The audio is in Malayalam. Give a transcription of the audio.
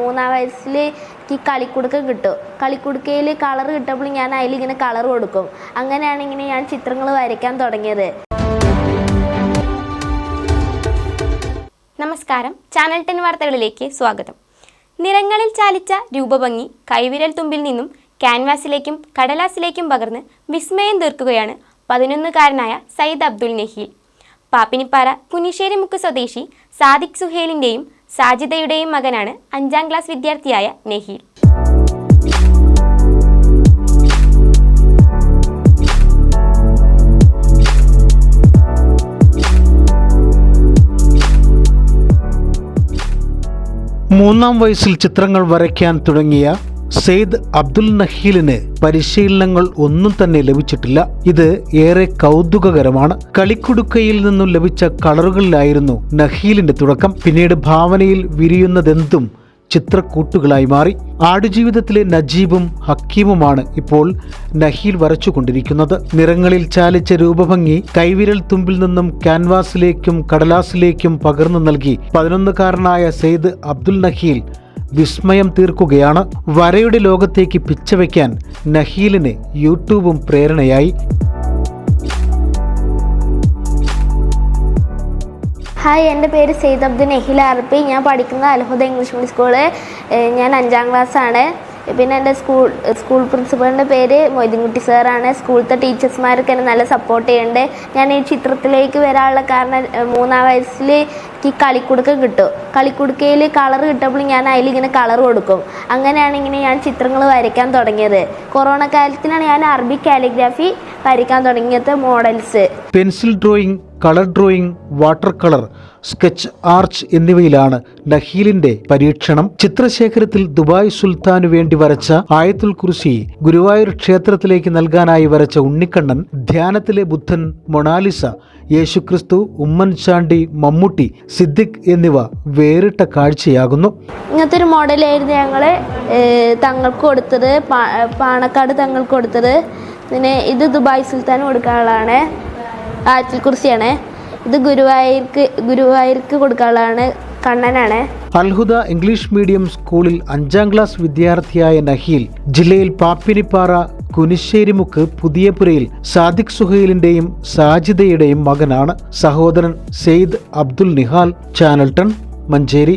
മൂന്നാം വയസ്സിൽ എനിക്ക് കളിക്കുടുക്ക കിട്ടും. കളിക്കുടുക്കയിൽ കളർ കിട്ടുമ്പോൾ ഞാൻ അതിലിങ്ങനെ കളർ കൊടുക്കും. അങ്ങനെയാണ് ഇങ്ങനെ ഞാൻ ചിത്രങ്ങൾ വരയ്ക്കാൻ തുടങ്ങിയത്. നമസ്കാരം. ചാനൽ ടെൻ വാർത്തകളിലേക്ക് സ്വാഗതം. നിറങ്ങളിൽ ചാലിച്ച രൂപഭംഗി കൈവിരൽ തുമ്പിൽ നിന്നും ക്യാൻവാസിലേക്കും കടലാസിലേക്കും പകർന്ന് വിസ്മയം തീർക്കുകയാണ് പതിനൊന്നുകാരനായ സയ്യിദ് അബ്ദുൽ നഹീൽ. പാപ്പിനിപ്പാറ കുനിശ്ശേരിമുക്ക് സ്വദേശി സാദിഖ് സുഹേലിന്റെയും സാജിദയുടെയും മകനാണ് അഞ്ചാം ക്ലാസ് വിദ്യാർത്ഥിയായ നെഹിൽ മൂന്നാം വയസ്സിൽ ചിത്രങ്ങൾ വരയ്ക്കാൻ തുടങ്ങിയ സെയ്ദ് അബ്ദുൽ നഹീലിന് പരിശീലനങ്ങൾ ഒന്നും തന്നെ ലഭിച്ചിട്ടില്ല. ഇത് ഏറെ കൗതുകകരമാണ്. കളിക്കുടുക്കയിൽ നിന്നും ലഭിച്ച കളറുകളിലായിരുന്നു നഹീലിന്റെ തുടക്കം. പിന്നീട് ഭാവനയിൽ വിരിയുന്നതെന്തും ചിത്രക്കൂട്ടുകളായി മാറി. ആടുജീവിതത്തിലെ നജീബും ഹക്കീമുമാണ് ഇപ്പോൾ നഹീൽ വരച്ചുകൊണ്ടിരിക്കുന്നത്. നിറങ്ങളിൽ ചാലിച്ച രൂപഭംഗി കൈവിരൽ തുമ്പിൽ നിന്നും ക്യാൻവാസിലേക്കും കടലാസിലേക്കും പകർന്നു നൽകി. പതിനൊന്നുകാരനായ സെയ്ദ് അബ്ദുൽ നഹീൽ വിസ്മയം തീർക്കുകയാണ്. വരയുടെ ലോകത്തേക്ക് പിച്ചവയ്ക്കാൻ നഹീലിന് യൂട്യൂബും പ്രേരണയായി. ഹായ് എന്റെ പേര് സെയ്ദ് അബ്ദുൽ നഹിൽ അറബി ഞാൻ പഠിക്കുന്നത് അൽഹുദ ഇംഗ്ലീഷ് മീഡിയം സ്കൂൾ ഞാൻ അഞ്ചാം ക്ലാസ്സാണ്. പിന്നെ എന്റെ സ്കൂൾ സ്കൂൾ പ്രിൻസിപ്പളിന്റെ പേര് മൊയ്തീൻകുട്ടി സാറാണ്. സ്കൂളത്തെ ടീച്ചേഴ്സ്മാരൊക്കെ എന്നെ നല്ല സപ്പോർട്ട് ചെയ്യുന്നുണ്ട്. ഞാൻ ഈ ചിത്രത്തിലേക്ക് വരാനുള്ള കാരണം മൂന്നാം വയസ്സിൽ എനിക്ക് കളിക്കുടുക്ക കിട്ടും. കളിക്കുടുക്കയിൽ കളർ കിട്ടുമ്പോൾ ഞാൻ അതിലിങ്ങനെ കളർ കൊടുക്കും. അങ്ങനെയാണ് ഇങ്ങനെ ഞാൻ ചിത്രങ്ങൾ വരയ്ക്കാൻ തുടങ്ങിയത്. കൊറോണ കാലത്തിലാണ് ഞാൻ അറബി കാലിഗ്രാഫി വരയ്ക്കാൻ തുടങ്ങിയത് models pencil drawing colour drawing water colour sketch arch എന്നിവയിലാണ് നഹീലിന്റെ പരീക്ഷണം. ചിത്രശേഖരത്തിൽ ദുബായ് സുൽത്താനു വേണ്ടി വരച്ച ആയത്തുൽ കുർസി ഗുരുവായൂർ ക്ഷേത്രത്തിലേക്ക് നൽകാനായി വരച്ച ഉണ്ണിക്കണ്ണൻ ധ്യാനത്തിലെ ബുദ്ധൻ മൊണാലിസ യേശുക്രിസ്തു ഉമ്മൻചാണ്ടി മമ്മൂട്ടി സിദ്ദിഖ് എന്നിവ വേറിട്ട കാഴ്ചയാകുന്നു. ഇങ്ങനത്തെ ഒരു മോഡലായിരുന്നു ഞങ്ങൾ തങ്ങൾക്ക് കൊടുത്തത് പാണക്കാട് തങ്ങൾക്ക് കൊടുത്തത്. പിന്നെ ഇത് ദുബായ് സുൽത്താൻ കൊടുക്കാനുള്ളതാണ്. ആറ്റിൽ കുറിച്ചിയാണ് ഇത് ഗുരുവായൂർക്ക് ഗുരുവായൂർക്ക് കൊടുക്കാനുള്ളതാണ്. കണ്ണനാണ്. അൽഹുദ ഇംഗ്ലീഷ് മീഡിയം സ്കൂളിൽ അഞ്ചാം ക്ലാസ് വിദ്യാർത്ഥിയായ നഹീൽ ജില്ലയിൽ പാപ്പിനിപ്പാറ കുനിശ്ശേരിമുക്ക് പുതിയപുരയിൽ സാദിഖ് സുഹൈലിന്റെയും സാജിദയുടെയും മകനാണ് സഹോദരൻ സെയ്ദ് അബ്ദുൽ നിഹാൽ ചാനൽട്ടൺ ടൺ മഞ്ചേരി.